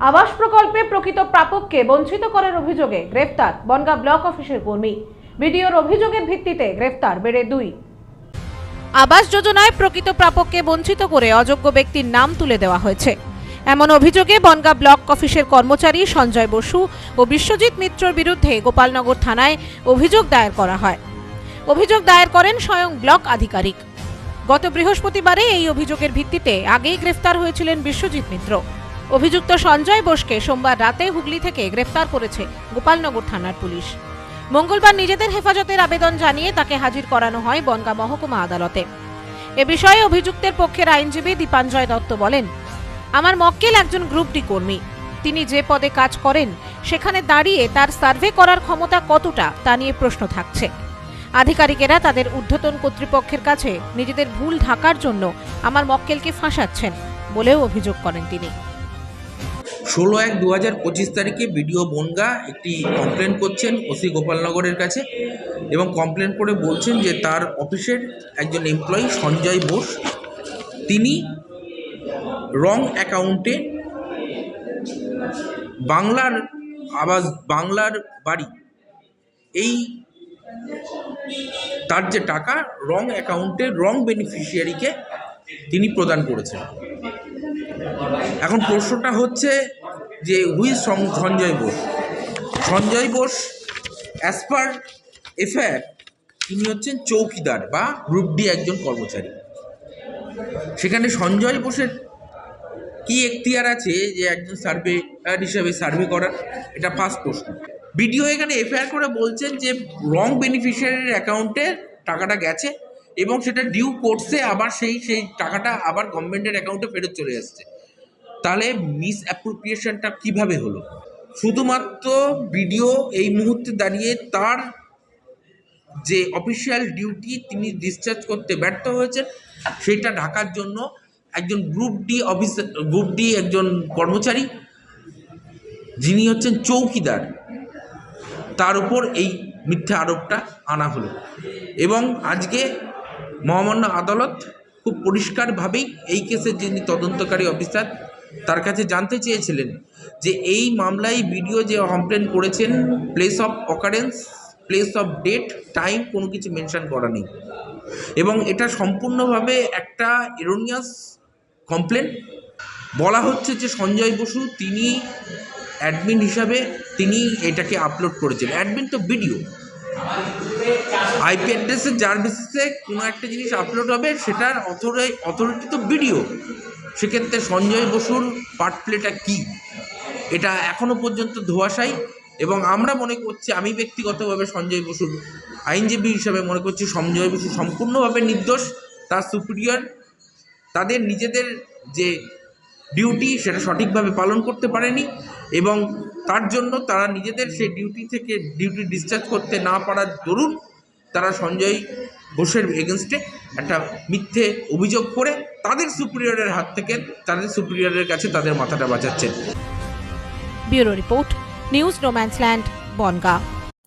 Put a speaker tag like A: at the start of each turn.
A: আবাস প্রকল্পে প্রকৃত প্রাপককে বঞ্চিত করার অভিযোগে গ্রেফতার বনগা ব্লক অফিসের কর্মী। বিডিওর অভিযোগের ভিত্তিতে গ্রেফতার বেড়ে দুই। আবাস যোজনায় প্রকৃত প্রাপককে বঞ্চিত করে অযোগ্য ব্যক্তির নাম তুলে দেওয়া হয়েছে। এমন অভিযোগে বনগা ব্লক অফিসের কর্মচারী সঞ্জয় বসু ও বিশ্বজিৎ মিত্রর বিরুদ্ধে গোপালনগর থানায় অভিযোগ দায়ের করা হয়। অভিযোগ দায়ের করেন স্বয়ং ব্লক আধিকারিক। গত বৃহস্পতিবারে এই অভিযোগের ভিত্তিতে আগেই গ্রেফতার হয়েছিলেন বিশ্বজিৎ মিত্র। অভিযুক্ত সঞ্জয় বোসকে সোমবার রাতে হুগলি থেকে গ্রেফতার করেছে গোপালনগর থানার পুলিশ। মঙ্গলবার নিজেদের হেফাজতের আবেদন জানিয়ে তাকে হাজির করানো হয় বনগা মহকুমা আদালতে। এ বিষয়ে অভিযুক্তের পক্ষের আইনজীবী দীপাঞ্জয় দত্ত বলেন, আমার মক্কেল একজন গ্রুপ ডি কর্মী। তিনি যে পদে কাজ করেন, সেখানে দাঁড়িয়ে তার সার্ভে করার ক্ষমতা কতটা তা নিয়ে প্রশ্ন থাকছে। আধিকারিকেরা তাদের ঊর্ধ্বতন কর্তৃপক্ষের কাছে নিজেদের ভুল ঢাকার জন্য আমার মক্কেলকে ফাঁসাচ্ছেন বলেও অভিযোগ করেন তিনি।
B: ষোলো এক দু হাজার পঁচিশ তারিখে বিডিও বনগা একটি কমপ্লেন করছেন ওসি গোপালনগরের কাছে এবং কমপ্লেন করে বলছেন যে তার অফিসের একজন এমপ্লয়ি সঞ্জয় বোস, তিনি রং অ্যাকাউন্টে বাংলার আবাস, বাংলার বাড়ি, এই তার যে টাকা রং অ্যাকাউন্টে রং বেনিফিশিয়ারিকে তিনি প্রদান করেছেন। এখন প্রশ্নটা হচ্ছে যে who's Sanjay Bose Sanjay Bose as per FIR তিনি হচ্ছেন চৌকিদার বা গ্রুপ ডি একজন কর্মচারী। সেখানে সঞ্জয় বোসের কি এখতিয়ার আছে যে একজন সার্ভে হিসাবে সার্ভে করার? এটা ফার্স্ট প্রশ্ন। বিডিও এখানে এফআইআর করে বলছেন যে রং বেনিফিশিয়ারির অ্যাকাউন্টে টাকাটা গেছে এবং সেটা ডিউ কোর্সে আবার সেই সেই টাকাটা আবার গভর্নমেন্টের অ্যাকাউন্টে ফেরত চলে আসছে তাহলে মিস অ্যাপ্রোপ্রিয়েশনটা কীভাবে হলো? শুধুমাত্র বিডিও এই মুহূর্তে দাঁড়িয়ে তার যে অফিসিয়াল ডিউটি তিনি ডিসচার্জ করতে ব্যর্থ হয়েছেন, সেটা ঢাকার জন্য একজন group D officer group D একজন কর্মচারী, যিনি হচ্ছেন চৌকিদার, তার উপর এই মিথ্যা আরোপটা আনা হলো। এবং আজকে মহামান্য আদালত খুব পরিষ্কারভাবেই এই কেসের যিনি তদন্তকারী অফিসার তার কাছে জানতে চেয়েছিলেন যে এই মামলায় ভিডিও যে কমপ্লেন করেছেন place of occurrence place of date time কোনো কিছু মেনশন করা নেই। এবং এটা সম্পূর্ণভাবে একটা এরোনিয়াস কমপ্লেন বলা হচ্ছে যে সঞ্জয় বসু তিনি অ্যাডমিন হিসাবে তিনি এটাকে আপলোড করেছেন। অ্যাডমিন তো ভিডিও আইপি অ্যাড্রেসে যার বেসিসে কোনো একটা জিনিস আপলোড হবে, সেটার অথরাই অথরিটি তো ভিডিও সেক্ষেত্রে সঞ্জয় বসুর পার্ট প্লেটা কী? এটা এখনও পর্যন্ত ধোয়াশাই। এবং আমরা মনে করছি, আমি ব্যক্তিগতভাবে সঞ্জয় বসুর আইনজীবী হিসাবে মনে করছি, সঞ্জয় বসু সম্পূর্ণভাবে নির্দোষ, তার সুপিরিয়র তাদের নিজেদের যে ডিউটি সেটা সঠিকভাবে পালন করতে পারেনি এবং তার জন্য তারা নিজেদের সেই ডিউটি থেকে ডিউটি ডিসচার্জ করতে না পারার দরুন তারা সঞ্জয় ঘোষের এগেনস্টে একটা মিথ্যে অভিযোগ করে তাদের সুপিরিয়রের হাত থেকে তাদের সুপিরিয়রের কাছে তাদের মাথাটা বাঁচাচ্ছেন।
A: Bureau report, news Romanceland Bongaon.